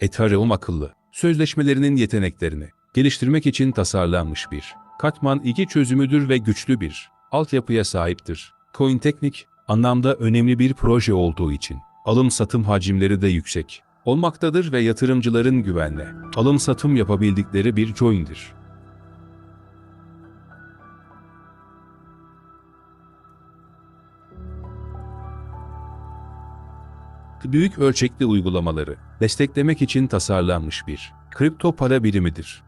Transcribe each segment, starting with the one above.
Ethereum akıllı, sözleşmelerinin yeteneklerini geliştirmek için tasarlanmış bir katman 2 çözümüdür ve güçlü bir altyapıya sahiptir. CoinTeknik anlamda önemli bir proje olduğu için alım-satım hacimleri de yüksek olmaktadır ve yatırımcıların güvenle alım-satım yapabildikleri bir coin'dir. Büyük ölçekli uygulamaları desteklemek için tasarlanmış bir kripto para birimidir.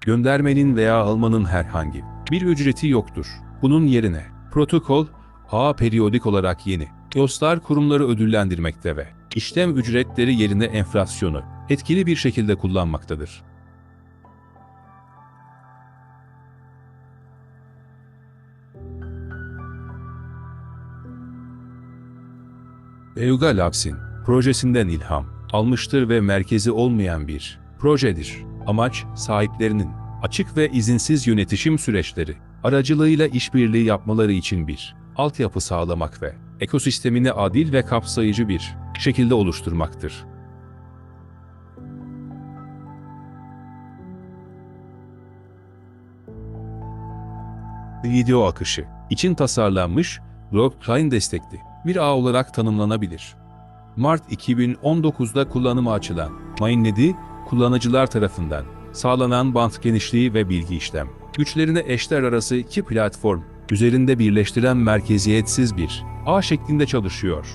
Göndermenin veya almanın herhangi bir ücreti yoktur. Bunun yerine protokol ağ periyodik olarak yeni dostlar kurumları ödüllendirmekte ve işlem ücretleri yerine enflasyonu etkili bir şekilde kullanmaktadır. Euga Labs'in projesinden ilham almıştır ve merkezi olmayan bir projedir. Amaç sahiplerinin açık ve izinsiz yönetişim süreçleri aracılığıyla işbirliği yapmaları için bir altyapı sağlamak ve ekosistemini adil ve kapsayıcı bir şekilde oluşturmaktır. Video akışı için tasarlanmış blockchain destekli bir ağ olarak tanımlanabilir. Mart 2019'da kullanıma açılan Mainnet'i kullanıcılar tarafından sağlanan bant genişliği ve bilgi işlem güçlerini eşler arası iki platform üzerinde birleştiren merkeziyetsiz bir ağ şeklinde çalışıyor.